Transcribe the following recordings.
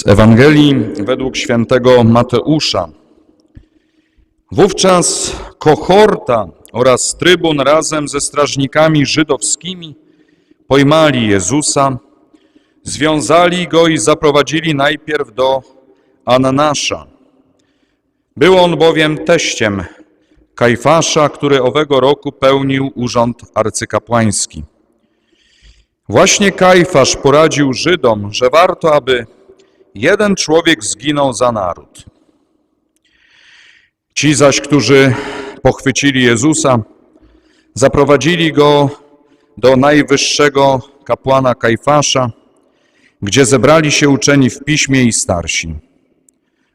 Z Ewangelii według świętego Mateusza. Wówczas kohorta oraz trybun razem ze strażnikami żydowskimi pojmali Jezusa, związali go i zaprowadzili najpierw do Ananasza. Był on bowiem teściem Kajfasza, który owego roku pełnił urząd arcykapłański. Właśnie Kajfasz poradził Żydom, że warto, aby jeden człowiek zginął za naród. Ci zaś, którzy pochwycili Jezusa, zaprowadzili go do najwyższego kapłana Kajfasza, gdzie zebrali się uczeni w piśmie i starsi.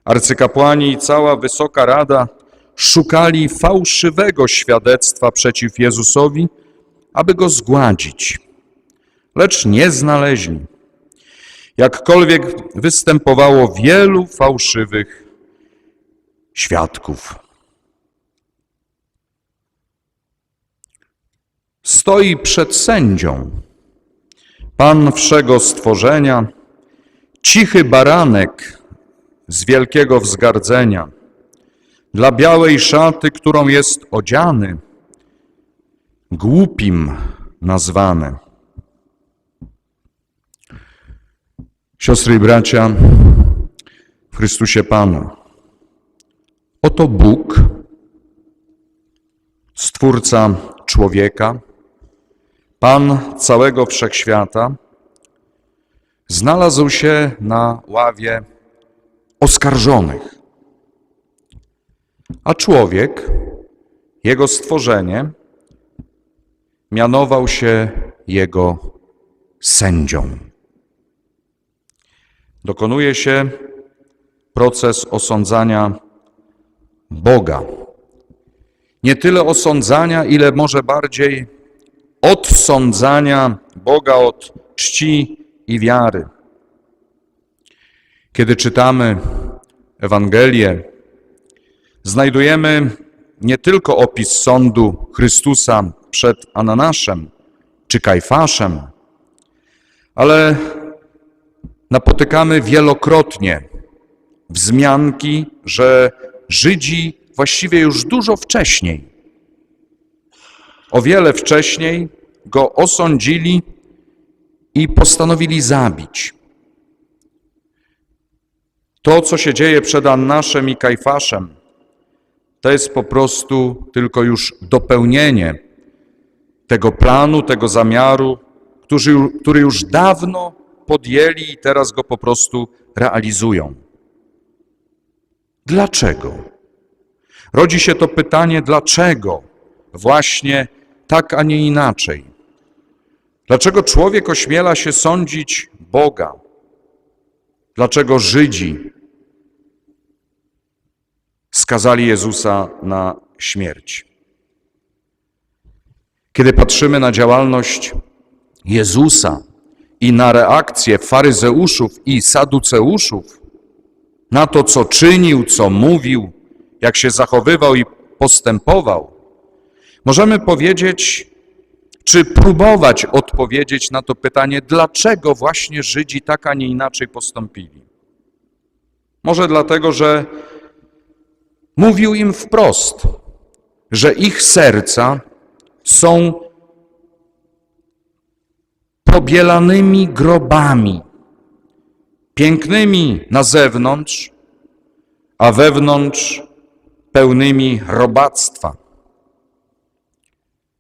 Arcykapłani i cała wysoka rada szukali fałszywego świadectwa przeciw Jezusowi, aby go zgładzić, lecz nie znaleźli. Jakkolwiek występowało wielu fałszywych świadków. Stoi przed sędzią Pan wszego stworzenia, cichy baranek z wielkiego wzgardzenia, dla białej szaty, którą jest odziany, głupim nazwany. Siostry i bracia w Chrystusie Panu, oto Bóg, Stwórca człowieka, Pan całego wszechświata, znalazł się na ławie oskarżonych. A człowiek, jego stworzenie, mianował się jego sędzią. Dokonuje się proces osądzania Boga. Nie tyle osądzania, ile może bardziej odsądzania Boga od czci i wiary. Kiedy czytamy Ewangelię, znajdujemy nie tylko opis sądu Chrystusa przed Ananaszem czy Kajfaszem, ale napotykamy wielokrotnie wzmianki, że Żydzi właściwie już dużo wcześniej, o wiele wcześniej go osądzili i postanowili zabić. To, co się dzieje przed Annaszem i Kajfaszem, to jest po prostu tylko już dopełnienie tego planu, tego zamiaru, który, który już dawno podjęli i teraz go po prostu realizują. Dlaczego? Rodzi się to pytanie, dlaczego właśnie tak, a nie inaczej? Dlaczego człowiek ośmiela się sądzić Boga? Dlaczego Żydzi skazali Jezusa na śmierć? Kiedy patrzymy na działalność Jezusa i na reakcję faryzeuszów i saduceuszów, na to, co czynił, co mówił, jak się zachowywał i postępował, możemy powiedzieć, czy próbować odpowiedzieć na to pytanie, dlaczego właśnie Żydzi tak, a nie inaczej postąpili. Może dlatego, że mówił im wprost, że ich serca są pobielanymi grobami, pięknymi na zewnątrz, a wewnątrz pełnymi robactwa.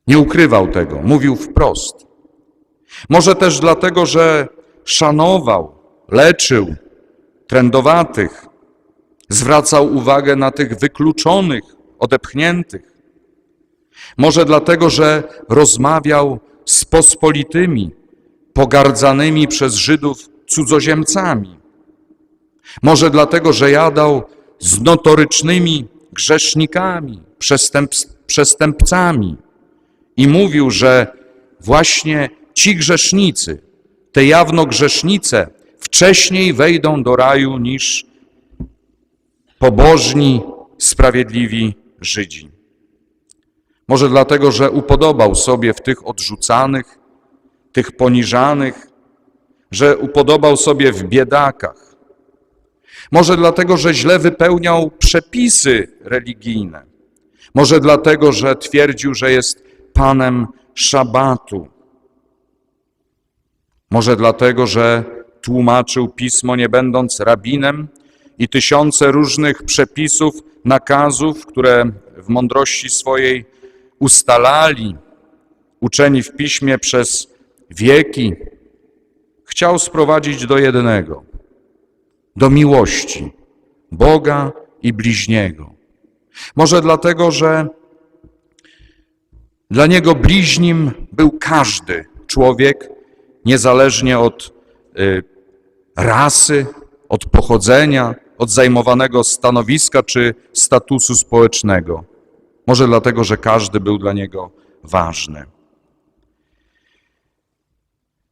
Nie ukrywał tego, mówił wprost. Może też dlatego, że szanował, leczył trędowatych, zwracał uwagę na tych wykluczonych, odepchniętych. Może dlatego, że rozmawiał z pospolitymi, pogardzanymi przez Żydów cudzoziemcami. Może dlatego, że jadał z notorycznymi grzesznikami, przestęp, przestępcami i mówił, że właśnie ci grzesznicy, te jawno grzesznice, wcześniej wejdą do raju niż pobożni, sprawiedliwi Żydzi. Może dlatego, że upodobał sobie w tych odrzucanych, tych poniżanych, że upodobał sobie w biedakach, Może dlatego, że źle wypełniał przepisy religijne. Może dlatego, że twierdził, że jest panem szabatu. Może dlatego, że tłumaczył pismo nie będąc rabinem i tysiące różnych przepisów, nakazów, które w mądrości swojej ustalali, uczeni w piśmie przez wieki, chciał sprowadzić do jednego, do miłości Boga i bliźniego. Może dlatego, że dla niego bliźnim był każdy człowiek, niezależnie od y, rasy, od pochodzenia, od zajmowanego stanowiska czy statusu społecznego. Może dlatego, że każdy był dla niego ważny.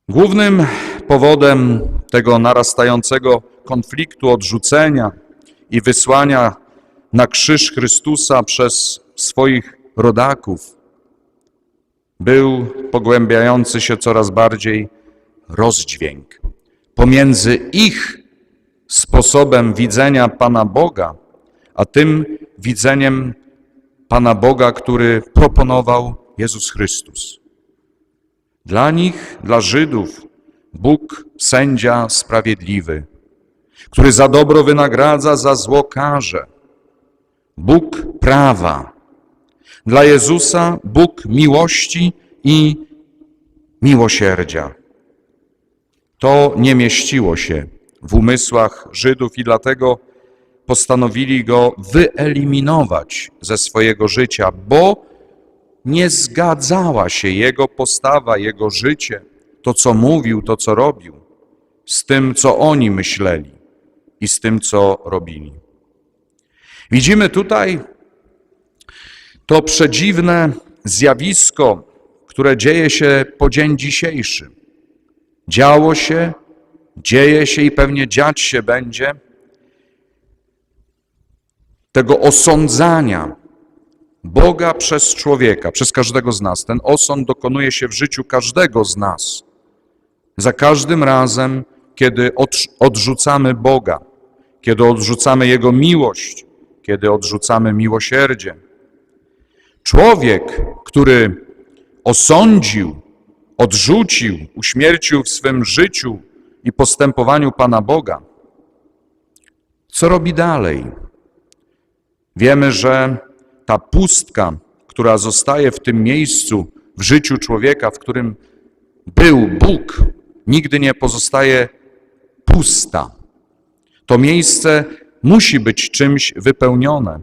Głównym powodem tego narastającego konfliktu, odrzucenia i wysłania na krzyż Chrystusa przez swoich rodaków był pogłębiający się coraz bardziej rozdźwięk pomiędzy ich sposobem widzenia Pana Boga, a tym widzeniem Pana Boga, który proponował Jezus Chrystus. Dla nich, dla Żydów, Bóg sędzia sprawiedliwy, który za dobro wynagradza, za zło karze. Bóg prawa. Dla Jezusa Bóg miłości i miłosierdzia. To nie mieściło się w umysłach Żydów i dlatego postanowili go wyeliminować ze swojego życia, bo nie zgadzała się jego postawa, jego życie, to co mówił, to co robił, z tym, co oni myśleli i z tym, co robili. Widzimy tutaj to przedziwne zjawisko, które dzieje się po dzień dzisiejszy. Działo się, dzieje się i pewnie dziać się będzie tego osądzania Boga przez człowieka, przez każdego z nas. Ten osąd dokonuje się w życiu każdego z nas. Za każdym razem, kiedy odrzucamy Boga, kiedy odrzucamy Jego miłość, kiedy odrzucamy miłosierdzie. Człowiek, który osądził, odrzucił, uśmiercił w swym życiu i postępowaniu Pana Boga, co robi dalej? Wiemy, że ta pustka, która zostaje w tym miejscu w życiu człowieka, w którym był Bóg, nigdy nie pozostaje pusta. To miejsce musi być czymś wypełnione.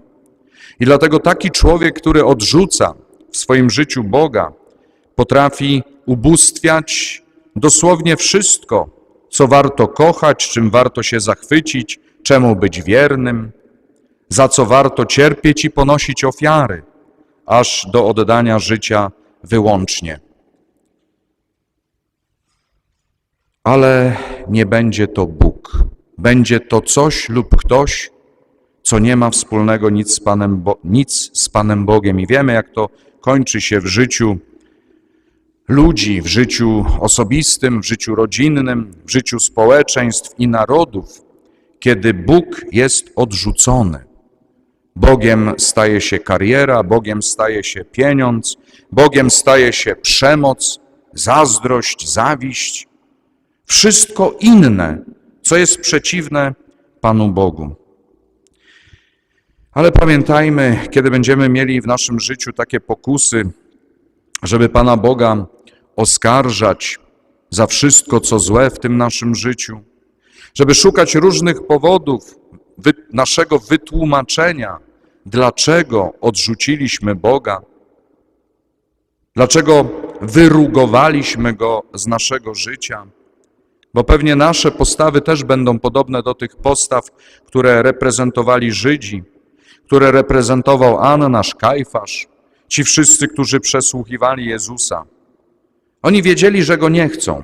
I dlatego taki człowiek, który odrzuca w swoim życiu Boga, potrafi ubóstwiać dosłownie wszystko, co warto kochać, czym warto się zachwycić, czemu być wiernym, za co warto cierpieć i ponosić ofiary, aż do oddania życia wyłącznie. Ale nie będzie to Bóg. Będzie to coś lub ktoś, co nie ma wspólnego nic z Panem, Bo nic z Panem Bogiem. I wiemy, jak to kończy się w życiu ludzi, w życiu osobistym, w życiu rodzinnym, w życiu społeczeństw i narodów, kiedy Bóg jest odrzucony. Bogiem staje się kariera, Bogiem staje się pieniądz, Bogiem staje się przemoc, zazdrość, zawiść, wszystko inne, co jest przeciwne Panu Bogu. Ale pamiętajmy, kiedy będziemy mieli w naszym życiu takie pokusy, żeby Pana Boga oskarżać za wszystko, co złe w tym naszym życiu, żeby szukać różnych powodów naszego wytłumaczenia, dlaczego odrzuciliśmy Boga, dlaczego wyrugowaliśmy Go z naszego życia, bo pewnie nasze postawy też będą podobne do tych postaw, które reprezentowali Żydzi, które reprezentował Annasz, Kajfasz, ci wszyscy, którzy przesłuchiwali Jezusa. Oni wiedzieli, że Go nie chcą.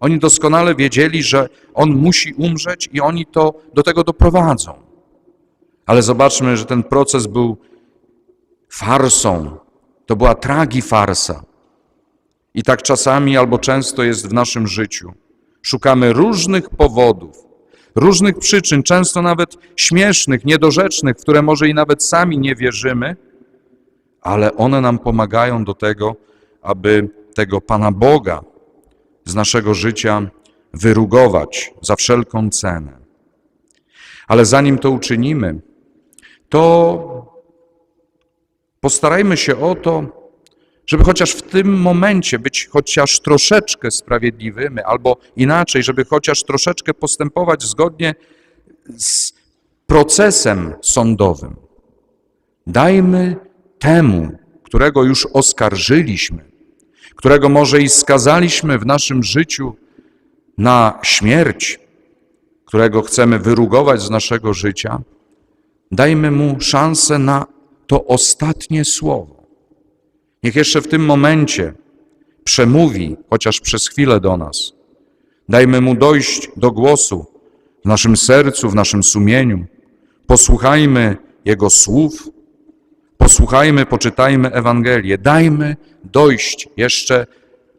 Oni doskonale wiedzieli, że On musi umrzeć i oni to do tego doprowadzą. Ale zobaczmy, że ten proces był farsą. To była tragifarsa. I tak czasami albo często jest w naszym życiu. Szukamy różnych powodów, różnych przyczyn, często nawet śmiesznych, niedorzecznych, w które może i nawet sami nie wierzymy, ale one nam pomagają do tego, aby tego Pana Boga z naszego życia wyrugować za wszelką cenę. Ale zanim to uczynimy, to postarajmy się o to, żeby chociaż w tym momencie być chociaż troszeczkę sprawiedliwymi, albo inaczej, żeby chociaż troszeczkę postępować zgodnie z procesem sądowym. Dajmy temu, którego już oskarżyliśmy, którego może i skazaliśmy w naszym życiu na śmierć, którego chcemy wyrugować z naszego życia, dajmy mu szansę na to ostatnie słowo. Niech jeszcze w tym momencie przemówi, chociaż przez chwilę do nas. Dajmy mu dojść do głosu w naszym sercu, w naszym sumieniu. Posłuchajmy jego słów, posłuchajmy, poczytajmy Ewangelię. Dajmy dojść jeszcze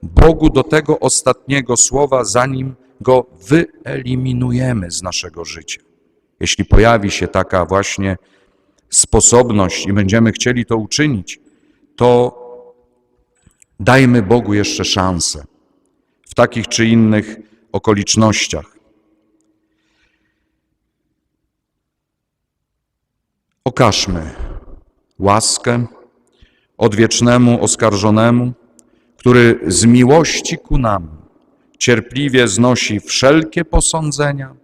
Bogu do tego ostatniego słowa, zanim go wyeliminujemy z naszego życia. Jeśli pojawi się taka właśnie sposobność i będziemy chcieli to uczynić, to dajmy Bogu jeszcze szansę w takich czy innych okolicznościach. Okażmy łaskę odwiecznemu oskarżonemu, który z miłości ku nam cierpliwie znosi wszelkie posądzenia,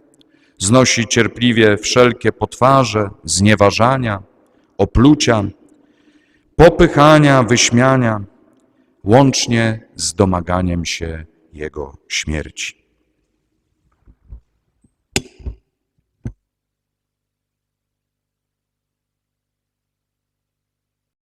znosi cierpliwie wszelkie potwarze, znieważania, oplucia, popychania, wyśmiania, łącznie z domaganiem się Jego śmierci.